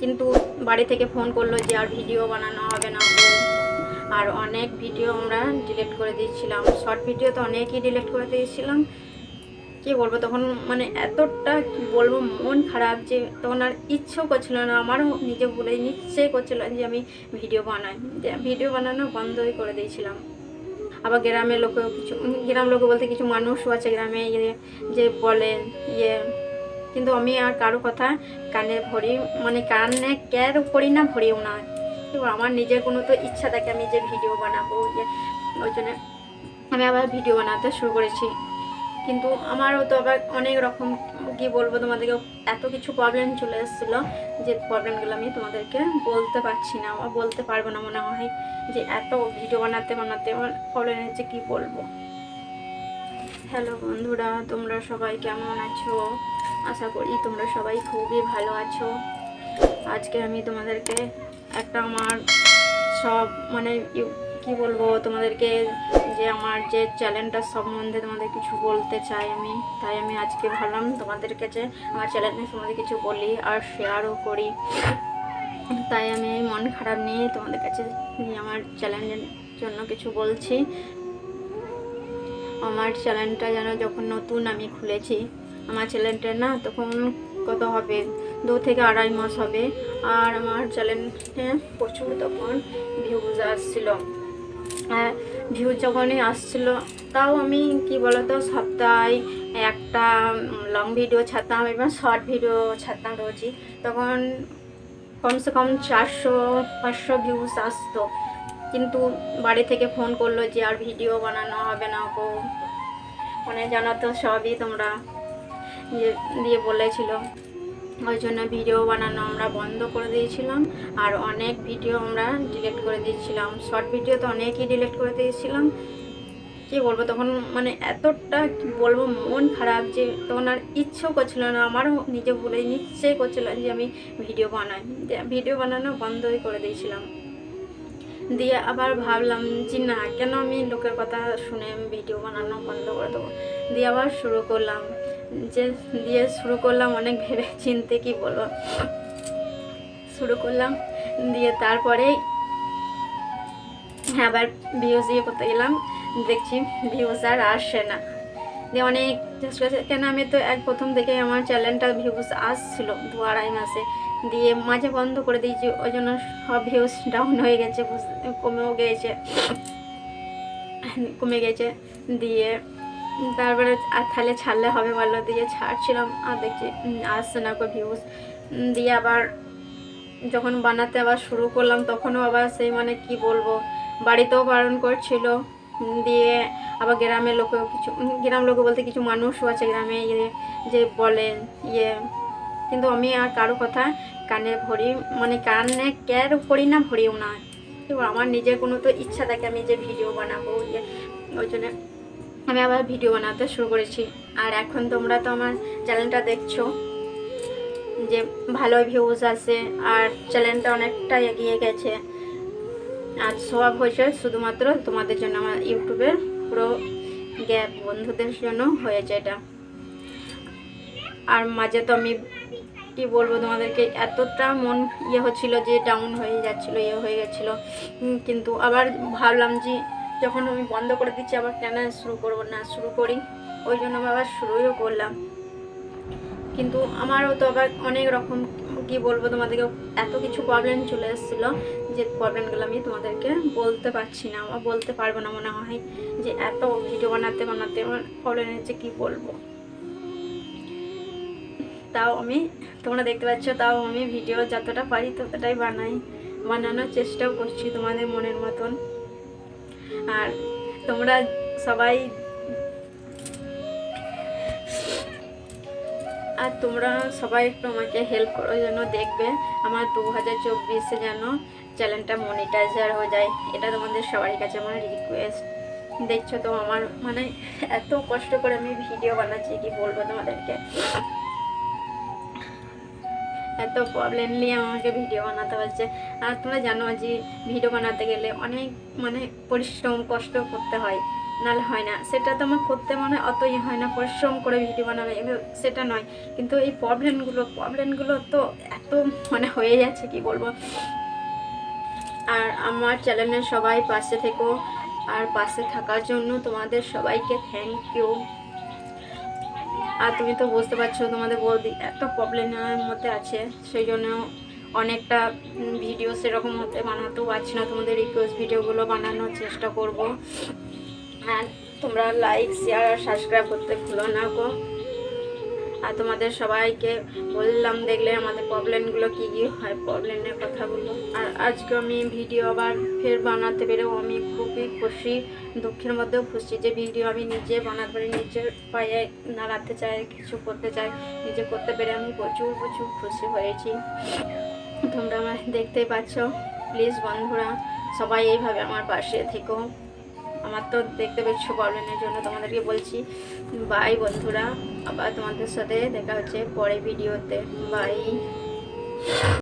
কিন্তু বাড়ি থেকে ফোন করল যে আর ভিডিও বানানো হবে না। আর অনেক ভিডিও আমরা ডিলিট করে দিয়েছিলাম। শর্ট ভিডিও তো অনেকই ডিলেট করে দিয়েছিলাম। কি বলব, তখন মানে এতটা কি বলব, মন খারাপ যে তখন আর ইচ্ছেও করছিল না। আমারও নিজে বলে নিশ্চয়ই করছিল যে আমি ভিডিও বানাই। যে ভিডিও বানানো বন্ধই করে দিয়েছিলাম। আবার গ্রামের লোকেও কিছু, গ্রাম লোকে বলতে কিছু মানুষও আছে গ্রামে ইয়ে যে বলে ইয়ে কিন্তু আমি আর কারও কথা কানে ভরি মানে কানে ক্যার করি না ভরিও না। কিন্তু আমার নিজের কোনো তো ইচ্ছা থাকে আমি যে ভিডিও বানাবো ওই জন্য আমি আবার ভিডিও বানাতে শুরু করেছি। কিন্তু আমারও তো আবার অনেক রকম, কি বলব তোমাদেরকে, এত কিছু প্রবলেম চলে এসেছিল যে প্রবলেমগুলো আমি তোমাদেরকে বলতে পারছি না বা বলতে পারব না মনে হয় যে এত ভিডিও বানাতে বানাতে আমার প্রবলেম হচ্ছে কী বলব? হ্যালো বন্ধুরা, তোমরা সবাই কেমন আছো? আশা করি তোমরা সবাই খুবই ভালো আছো। আজকে আমি তোমাদেরকে একটা আমার সব মানে কি বলব, তোমাদেরকে যে আমার যে চ্যানেলটার সম্বন্ধে তোমাদের কিছু বলতে চাই আমি। তাই আমি আজকে ভাবলাম তোমাদের কাছে আমার চ্যানেলের সম্বন্ধে কিছু বলি আর শেয়ারও করি। তাই আমি মন খারাপ নিয়ে তোমাদের কাছে আমার চ্যালেঞ্জের জন্য কিছু বলছি। আমার চ্যানেলটা যেন যখন নতুন আমি খুলেছি, আমার চ্যানেলটা না তখন কত হবে? দু থেকে আড়াই মাস হবে। আর আমার চ্যানেলে প্রচুর তখন ভিউজ আসছিল। ভিউজ যখনই আসছিল, তাও আমি কি বলতো, সপ্তাহে একটা লং ভিডিও ছাড়তাম এবং শর্ট ভিডিও ছাড়তাম রোজই। তখন কমসে কম চারশো, পাঁচশো ভিউজ আসতো। কিন্তু বাড়ি থেকে ফোন করল যে আর ভিডিও বানানো হবে না গো। মানে জানো তো, সবই তোমরা দিয়ে বলেছিল। ওই জন্য ভিডিও বানানো আমরা বন্ধ করে দিয়েছিলাম আর অনেক ভিডিও আমরা ডিলিট করে দিয়েছিলাম। শর্ট ভিডিও তো অনেকই ডিলেট করে দিয়েছিলাম। কি বলব, তখন মানে এতটা কি বলব, মন খারাপ যে তখন আর ইচ্ছেও করছিল না। আমারও নিজে বলে নিশ্চয়ই করছিল যে আমি ভিডিও বানাই। ভিডিও বানানো বন্ধই করে দিয়েছিলাম। দিয়ে আবার ভাবলাম যে না, কেন আমি লোকের কথা শুনে ভিডিও বানানো বন্ধ করে দেবো? দিয়ে আবার শুরু করলাম। যে দিয়ে শুরু করলাম অনেক ভেবে চিনতে, কি বলব? শুরু করলাম, দিয়ে তারপরেই আবার ভিউজ ইয়ে করতে গেলাম। দেখছি ভিউজ আর আসে না। দিয়ে অনেক চেষ্টা কেন আমি তো এক প্রথম থেকে আমার চ্যানেলটা ভিউজ আসছিল দু আড়াই মাসে। দিয়ে মাঝে বন্ধ করে দিয়েছি, ওই জন্য সব ভিউজ ডাউন হয়ে গেছে কমেও গিয়েছে কমে গেছে। দিয়ে তারপরে আর তাহলে ছাড়লে হবে বলল দিয়ে ছাড়ছিলাম, আর দেখছি আসছে না ভিউজ দিয়ে আবার যখন বানাতে আবার শুরু করলাম, তখনও আবার সেই মানে কি বলব, বাড়িতেও বারণ করছিল। দিয়ে আবার গ্রামের লোকেও কিছু গ্রাম লোকে বলতে কিছু মানুষও আছে গ্রামে ইয়ে যে বলেন ইয়ে কিন্তু আমি আর কারও কথা কানে ভরি মানে কানে ক্যার করি না, ভরিও না। কিন্তু আমার নিজের কোনো তো ইচ্ছা থাকে আমি যে ভিডিও বানাবো ইয়ে ওই জন্য আমি আবার ভিডিও বানাতে শুরু করেছি। আর এখন তোমরা তো আমার চ্যানেলটা দেখছ, যে ভালো ভিউজ আছে, আর চ্যানেলটা অনেকটা এগিয়ে গেছে। আর সব হয়েছে শুধুমাত্র তোমাদের জন্য, আমার ইউটিউবের পুরো গ্যাপ, বন্ধুদের জন্য হয়েছে এটা। আর মাঝে তো আমি কি বলব তোমাদেরকে? এতটা মন ইয়ে হচ্ছিল যে ডাউন হয়ে যাচ্ছিল ইয়ে হয়ে গেছিল। কিন্তু আবার ভাবলাম যে যখন আমি বন্ধ করে দিচ্ছি, আবার কেন শুরু করব না? শুরু করি। ওই জন্য আবার শুরুও করলাম। কিন্তু আমারও তো আবার অনেক রকম কি বলব তোমাদেরকে, এত কিছু প্রবলেম চলে এসেছিল যে প্রবলেমগুলো আমি তোমাদেরকে বলতে পারছি না বা বলতে পারব না মনে হয় যে এত ভিডিও বানাতে বানাতে আমার প্রবলেম হচ্ছে কী বলব? তাও আমি, তোমরা দেখতে পাচ্ছ তাও আমি ভিডিও যতটা পারি ততটাই বানাই, বানানোর চেষ্টাও করছি তোমাদের মনের মতন। আর তোমরা সবাই, আর তোমরা সবাই একটু আমাকে হেল্প করো যেন দেখবে আমার দু হাজার চব্বিশে যেন চ্যানেলটা মনিটাইজার হয়ে যায়। এটা তোমাদের সবারই কাছে আমার রিকোয়েস্ট দেখছ তো আমার মানে এত কষ্ট করে আমি ভিডিও বানাচ্ছি, কি বলব তোমাদেরকে? এত প্রবলেম নিয়ে আমাকে ভিডিও বানাতে হচ্ছে। আর তোমরা জানো যে ভিডিও বানাতে গেলে অনেক মানে পরিশ্রম, কষ্ট করতে হয়। নাহলে হয় না। সেটা তো আমার করতে মনে হয়, অতই হয় না। পরিশ্রম করে ভিডিও বানানো সেটা নয়। কিন্তু এই প্রবলেমগুলো প্রবলেমগুলো তো এত মানে হয়ে যাচ্ছে, কি বলব? আর আমার চ্যানেলের সবাই পাশে থেকো। আর পাশে থাকার জন্য তোমাদের সবাইকে থ্যাংক ইউ আর তুমি তো বুঝতে পারছ তোমাদের বৌদি এত প্রবলেমের মধ্যে আছে সেই জন্য অনেকটা ভিডিও সেরকম হতে বানাতেও পারছি না তোমাদের রিকোয়েস্ট ভিডিওগুলো বানানোর চেষ্টা করব। আর তোমরা লাইক শেয়ার আর সাবস্ক্রাইব করতে ভুলো না গো। আর তোমাদের সবাইকে বললাম দেখলে আমাদের প্রবলেমগুলো কী কী হয় প্রবলেমের কথাগুলো আর আজকে আমি ভিডিও আবার ফের বানাতে পেরেও আমি খুবই খুশি, দুঃখের মধ্যেও খুশি যে ভিডিও আমি নিজে বানাতে পারি, নিজের পায়ে নাড়াতে চাই, কিছু করতে চাই, নিজে করতে পেরে আমি প্রচুর প্রচুর খুশি হয়েছি। তোমরা আমার দেখতেই পাচ্ছ প্লিজ বন্ধুরা, সবাই এইভাবে আমার পাশে থেকো। আমার তো দেখতে পাচ্ছ প্রবলেমের জন্য তোমাদেরকে বলছি বাই বন্ধুরা, আবার তোমাদের সাথে দেখা হচ্ছে পরে ভিডিওতে বাই